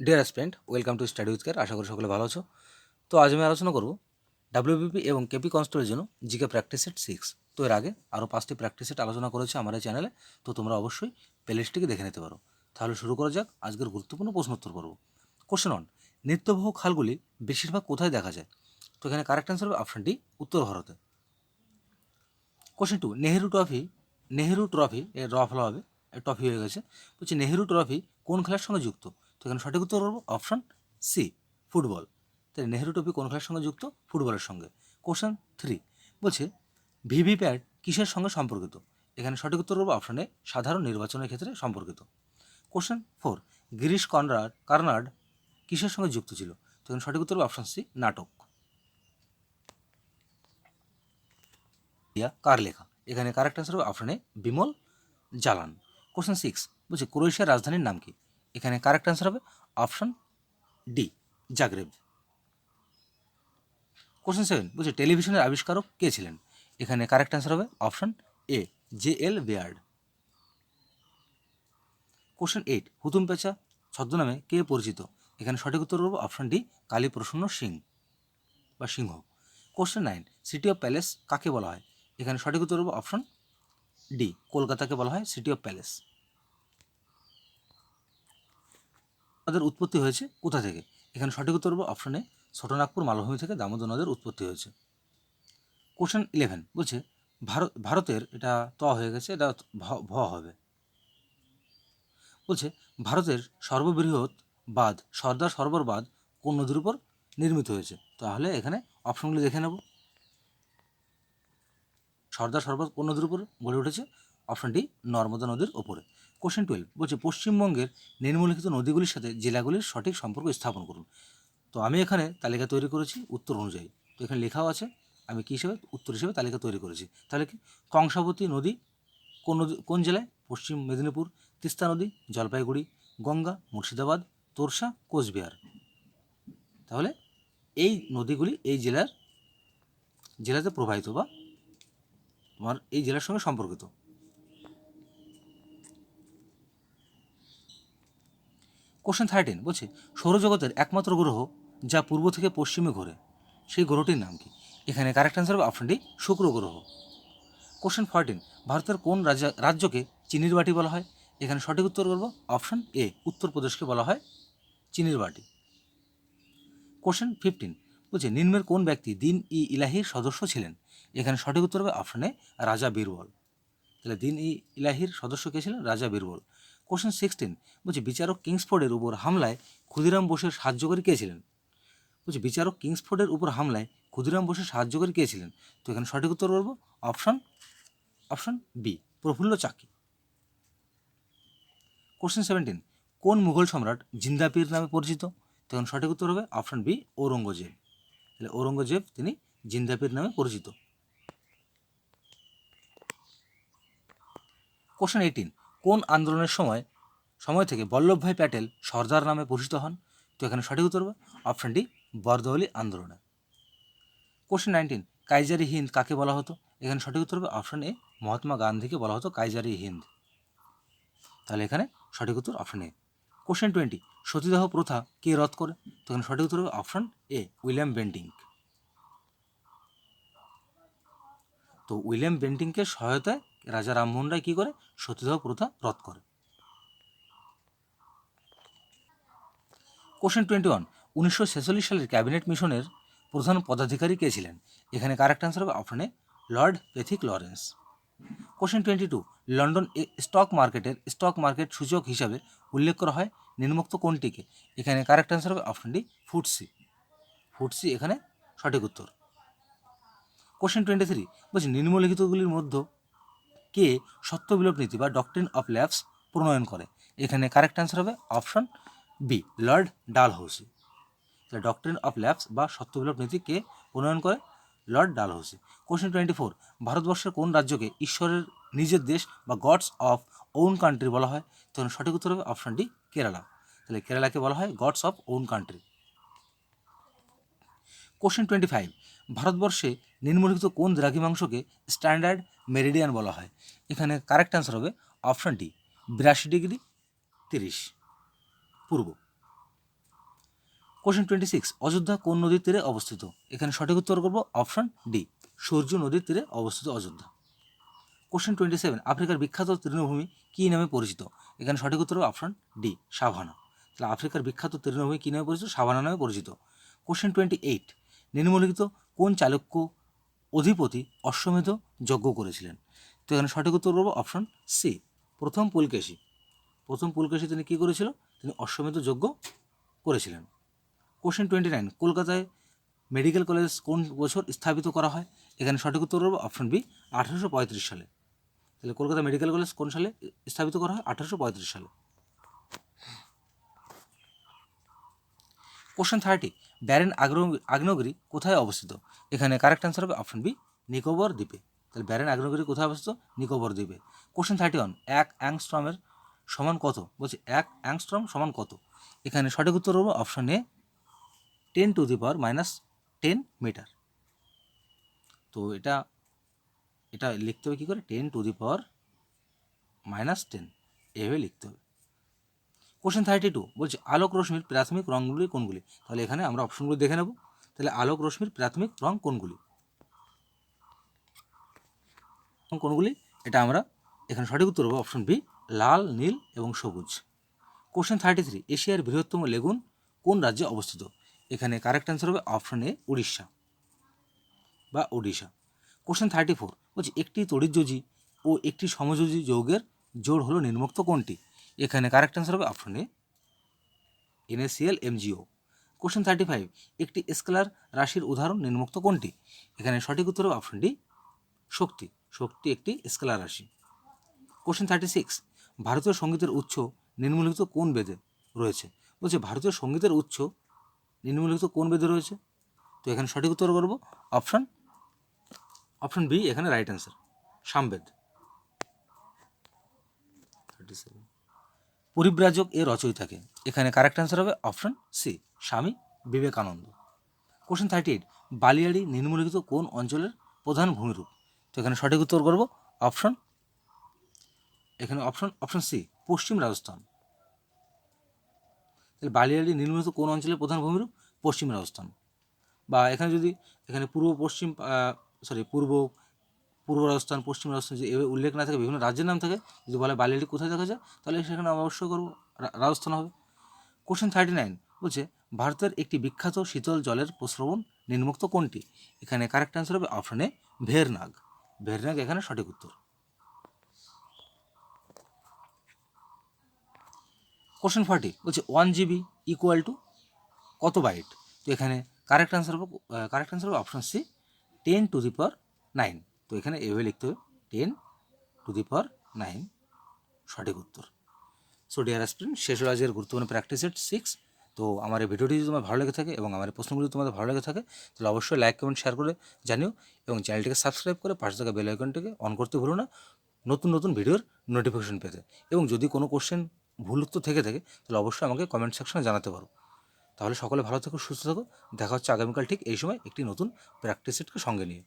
Dear student welcome to study with care আশা করি সকলে ভালো আছো। তো আজ আমি আলোচনা করব ডাব্লিউবিপি এবং কেপি কনস্টেবলের জন্য জিকে প্র্যাকটিস সেট সিক্স তো এর আগে আরও পাঁচটি প্র্যাকটিস সেট আলোচনা করেছে আমার এই চ্যানেলে। তো তোমরা অবশ্যই প্লেলিস্টটিকে দেখে নিতে পারো। তাহলে শুরু করা যাক। আজকের গুরুত্বপূর্ণ প্রশ্নোত্তর পর্ব। কোশ্চেন অন নিত্যবহ খালগুলি বেশিরভাগ কোথায় দেখা যায়? তো এখানে কারেক্ট অ্যান্সার হবে অপশানটি উত্তর ভারতে। Question two Nehru trophy Nehru trophy এর র ফেলা হবে ট্রফি হয়ে গেছে। বলছি, নেহেরু ট্রফি কোন খেলার সঙ্গে যুক্ত? এখানে সঠিক উত্তর করব অপশান সি ফুটবল তাই নেহেরু ট্রফি কোন খেলার সঙ্গে যুক্ত? ফুটবলের সঙ্গে। কোশ্চেন থ্রি বলছে ভিভিপ্যাট কিসের সঙ্গে সম্পর্কিত? এখানে সঠিক উত্তর করব অপশানে সাধারণ নির্বাচনের ক্ষেত্রে সম্পর্কিত। Question four Girish Conrad, Karnad কিসের সঙ্গে যুক্ত ছিল? তো এখানে সঠিক উত্তর অপশান সি নাটক। কার লেখা? এখানে কারেক্ট অ্যান্সার হবে? অপশানে বিমল জালান। কোশ্চেন সিক্স বলছে, ক্রোয়েশিয়ার রাজধানীর নাম কি? এখানে কারেক্ট অ্যান্সার হবে option D Zagreb question seven বলছে টেলিভিশনের আবিষ্কারক কে ছিলেন? এখানে কারেক্ট অ্যান্সার হবে option A J L Baird question eight হুতুম পেঁচা ছদ্মনামে কে পরিচিত? এখানে সঠিক উত্তর করব অপশান ডি কালীপ্রসন্ন সিং বা Sinha. Question nine city of palace কাকে বলা হয়? এখানে সঠিক উত্তর করব অপশান ডি কলকাতাকে বলা হয় সিটি অফ প্যালেস নদের উৎপত্তি হয়েছে কোথা থেকে? এখানে সঠিক উত্তর অপশানে ছোটনাগপুর, মালভূমি থেকে দামোদর নদের উৎপত্তি হয়েছে। কোশ্চেন ইলেভেন বলছে, ভারত, ভারতের এটা ত হয়ে গেছে, এটা ভ হবে। বলছে, ভারতের সর্ববৃহৎ বাঁধ, সর্দার সরোবর বাঁধ কোন নদীর উপর নির্মিত হয়েছে? তাহলে এখানে অপশনগুলি দেখে নেব। সর্দার সরোবর কোন নদীর উপর গড়ে উঠেছে? অপশন ডি নর্মদা নদীর ওপরে কোশ্চেন টুয়েলভ বলছে পশ্চিমবঙ্গের নিম্নলিখিত নদীগুলির সাথে জেলাগুলির সঠিক সম্পর্ক স্থাপন করুন। তো আমি এখানে তালিকা তৈরি করেছি উত্তর অনুযায়ী। তো এখানে লেখাও আছে, আমি কী হিসেবে? উত্তর হিসেবে তালিকা তৈরি করেছি। তাহলে কি? কংসাবতী নদী, কোন নদী, কোন জেলায়? পশ্চিম মেদিনীপুর, তিস্তা নদী, জলপাইগুড়ি, গঙ্গা, মুর্শিদাবাদ, তোরসা, কোচবিহার। তাহলে এই নদীগুলি এই জেলার, জেলাতে প্রবাহিত বা তোমার এই জেলার সঙ্গে সম্পর্কিত। কোশ্চেন থার্টিন বলছে সৌরজগতের একমাত্র গ্রহ যা পূর্ব থেকে পশ্চিমে ঘোরে, সেই গ্রহটির নাম কি? এখানে কারেক্ট অ্যান্সার হবে অপশনটি শুক্র গ্রহ। কোশ্চেন ফোরটিন ভারতের কোন রাজ্য রাজ্যকে চিনির বাটি বলা হয়? এখানে সঠিক উত্তর করব অপশন এ উত্তরপ্রদেশকে বলা হয় চিনির বাটি। কোশ্চেন ফিফটিন বলছে নিম্নের কোন ব্যক্তি দিন ই ইলাহির সদস্য ছিলেন? এখানে সঠিক উত্তর হবে অপশনে রাজা বীরবল। তাহলে দিন ই ইলাহির সদস্য কে ছিলেন? রাজা বীরবল। কোশ্চেন সিক্সটিন, বলছে বিচারক কিংসফোর্ডের উপর হামলায় ক্ষুদিরাম বোসের সাহায্যকারী কে ছিলেন? বলছে বিচারক কিংসফোর্ডের উপর হামলায় ক্ষুদিরাম বোসের সাহায্যকারী কে ছিলেন? তো এখানে সঠিক উত্তর করব option option B, Prafulla Chaki. Question seventeen, কোন মুঘল সম্রাট জিন্দাপীর নামে পরিচিত? তখন সঠিক উত্তর হবে অপশন বি, ঔরঙ্গজেব। তাহলে ঔরঙ্গজেব তিনি জিন্দাপীর নামে পরিচিত। কোশ্চেন এইটিন কোন আন্দোলনের সময় সময় থেকে বল্লভভাই প্যাটেল সর্দার নামে পরিচিত হন? তো এখানে সঠিক উত্তর হবে অপশন ডি বরদৌলি আন্দোলনে। কোশ্চেন নাইনটিন কাইজারি হিন্দ কাকে বলা হতো? এখানে সঠিক উত্তর হবে অপশন এ, মহাত্মা গান্ধীকে বলা হতো কাইজারি হিন্দ। তাহলে এখানে সঠিক উত্তর অপশন এ। কোশ্চেন টোয়েন্টি সতীদাহ প্রথা কে রদ করে? তো এখানে সঠিক উত্তর হবে অপশন এ, উইলিয়াম বেন্টিং। তো উইলিয়াম বেন্টিংকে সহায়তায় রাজা রামমোহন রায় কী করে? সতীদাহ প্রথা রদ করে। কোশ্চেন টোয়েন্টি ওয়ান উনিশশো ছেচল্লিশ সালের ক্যাবিনেট মিশনের প্রধান পদাধিকারী কে ছিলেন? এখানে কারেক্ট আনসার হবে? অপশনে Lord Pethick Lawrence question twenty two London stock মার্কেটের স্টক মার্কেট সূচক হিসাবে উল্লেখ করা হয়, নিম্নোক্ত কোনটিকে? এখানে কারেক্ট আনসার হবে? অপশন ডি ফুটসি ফুটসি এখানে সঠিক উত্তর। কোশ্চেন টোয়েন্টি থ্রি বলছি, নিম্নলিখিতগুলির মধ্যে কে সত্য বিলোপ নীতি বা ডক্ট্রিন অফ ল্যাবস প্রণয়ন করে? এখানে কারেক্ট আনসার হবে অপশন বি লর্ড ডালহৌসি তাহলে ডক্ট্রিন অফ ল্যাবস বা সত্য বিলোপ নীতি কে প্রণয়ন করে? লর্ড ডাল ডালহৌসি কোশ্চেন টোয়েন্টি ফোর ভারতবর্ষের কোন রাজ্যকে ঈশ্বরের নিজের দেশ বা গডস অফ ওন কান্ট্রি বলা হয়? তখন সঠিক উত্তর হবে অপশন ডি কেরালা তাহলে কেরালাকে বলা হয় God's of own country question twenty five ভারতবর্ষে নিম্নলিখিত কোন দ্রাঘিমাংশকে স্ট্যান্ডার্ড মেরিডিয়ান বলা হয়? এখানে কারেক্ট অ্যান্সার হবে অপশন ডি বিরাশি ডিগ্রি তিরিশ। পূর্ব। কোশ্চেন টোয়েন্টি সিক্স অযোধ্যা কোন নদীর তীরে অবস্থিত? এখানে সঠিক উত্তর করব অপশন ডি সূর্য নদীর তীরে অবস্থিত অযোধ্যা। কোশ্চেন টোয়েন্টি সেভেন আফ্রিকার বিখ্যাত তৃণভূমি কী নামে পরিচিত? এখানে সঠিক উত্তর অপশন ডি সাভানা। তাহলে আফ্রিকার বিখ্যাত তৃণভূমি কী নামে পরিচিত? সাভানা নামে পরিচিত। কোশ্চেন টোয়েন্টি এইট নিম্নলিখিত কোন চালুক্য অধিপতি অশ্বমেধ যজ্ঞ করেছিলেন। তো এখানে সঠিক উত্তর করব অপশন সি প্রথম পুলকেশী। প্রথম পুলকেশী তিনি কী করেছিল? তিনি অশ্বমেধ যজ্ঞ করেছিলেন। কোশ্চেন টোয়েন্টি নাইন কলকাতায় মেডিকেল কলেজ কোন বছর স্থাপিত করা হয়? এখানে সঠিক উত্তর হবে অপশন বি আঠারোশো পঁয়ত্রিশ সালে। তাহলে কলকাতা মেডিকেল কলেজ কোন সালে স্থাপিত করা হয়? আঠারোশো পঁয়ত্রিশ সালে। কোশ্চেন থার্টি ব্যারেন আগ্র- আগ্নেয়গিরি কোথায় অবস্থিত? এখানে কারেক্ট অ্যান্সার হবে অপশন বি নিকোবর দ্বীপে। তাহলে ব্যারেন আগ্নেয়গিরি কোথায় অবস্থিত? নিকোবর দ্বীপে। কোশ্চেন থার্টি ওয়ান এক অ্যাংস্ট্রমের সমান কত? বলছে, এক অ্যাংস্ট্রম সমান কত? এখানে সঠিক উত্তর হবে option A ten to the power minus ten metre তো এটা এটা লিখতে হবে কী করে? Ten to the power minus ten এভাবে লিখতে হবে। কোশ্চেন থার্টি টু বলছে আলোক রশ্মির প্রাথমিক রঙগুলি কোনগুলি? তাহলে এখানে আমরা অপশনগুলো দেখে নেব। তাহলে আলোক রশ্মির প্রাথমিক রং কোনগুলি? কোনগুলি? এটা আমরা এখানে সঠিক উত্তর হবে অপশন বি লাল, নীল এবং সবুজ। কোশ্চেন থার্টি থ্রি এশিয়ার বৃহত্তম লেগুন কোন রাজ্যে অবস্থিত? এখানে কারেক্ট অ্যান্সার হবে অপশন এ উড়িষ্যা বা ওডিশা। কোশ্চেন থার্টি ফোর বলছি একটি তড়িৎযোজী ও একটি সমযোজী যৌগের জোড় হলো নির্মুক্ত কোনটি? এখানে কারেক্ট অ্যান্সার হবে? Option A NACL MGO question thirty five একটি স্কেলার রাশির উদাহরণ নির্মুক্ত কোনটি? এখানে সঠিক উত্তর হবে অপশন ডি শক্তি। শক্তি একটি স্কেলার রাশি। কোশ্চেন থার্টি সিক্স ভারতীয় সঙ্গীতের উৎস নিম্নলিখিত কোন বেদে রয়েছে? বলছে ভারতীয় সঙ্গীতের উৎস নিম্নলিখিত কোন বেদে রয়েছে? তো এখানে সঠিক উত্তর করব। অপশন অপশন বি এখানে right answer Samaveda. Thirty seven পরিব্রাজক এর রচয়িতাকে। এখানে কারেক্ট অ্যান্সার হবে option C Swami Vivekananda. Question thirty eight বালিয়াড়ি নিম্নলিখিত কোন অঞ্চলের প্রধান ভূমিরূপ? তো এখানে সঠিক উত্তর করব অপশন এখানে অপশন অপশন সি পশ্চিম রাজস্থান। তাহলে বালিয়াড়ি নিম্নলিখিত কোন অঞ্চলের প্রধান ভূমিরূপ? পশ্চিম রাজস্থান। বা এখানে যদি, এখানে পূর্ব পশ্চিম সরি পূর্ব পূর্ব রাজস্থান, পশ্চিম রাজস্থান যে এভাবে উল্লেখ না থাকে, বিভিন্ন রাজ্যের নাম থাকে, যদি বলে বালিয়াড়ি কোথায় দেখা যায়, তাহলে সেখানে অবশ্যই করব। রাজস্থান হবে। কোশ্চেন থার্টি নাইন বলছে, ভারতের একটি বিখ্যাত শীতল জলের প্রস্রবণ নির্মুক্ত কোনটি? এখানে কারেক্ট অ্যান্সার হবে অপশনে ভেরনাগ। ভেরনাগ এখানে সঠিক উত্তর। কোশ্চেন ফর্টি বলছে ওয়ান জিবি ইকুয়াল টু কত বাইট তো এখানে কারেক্ট অ্যান্সার হবে কারেক্ট অ্যান্সার হবে option C ten to the power nine তো এখানে এভাবে লিখতে হবে ten to the power nine সঠিক উত্তর। সো ডিয়ার অ্যাসপিরেন্ট শেষ হলো আজকের গুরুত্বপূর্ণ প্র্যাকটিস সেট সিক্স তো আমার এই ভিডিওটি যদি তোমার ভালো লেগে থাকে এবং আমার প্রশ্নগুলি তোমাদের ভালো লেগে থাকে, তাহলে অবশ্যই লাইক কমেন্ট শেয়ার করে জানিও এবং চ্যানেলটিকে সাবস্ক্রাইব করে পাশে থাকা বেল আইকনটিকে অন করতে ভুলো না নতুন নতুন ভিডিওর নোটিফিকেশন পেতে। এবং যদি কোনো কোশ্চেন ভুল উত্তর থেকে থাকে, তাহলে অবশ্যই আমাকে কমেন্ট সেকশনে জানাতে পারো। তাহলে সকলে ভালো থেকো, সুস্থ থাকো। দেখা হচ্ছে আগামীকাল ঠিক এই সময় একটি নতুন প্র্যাকটিস সেটকে সঙ্গে নিয়ে।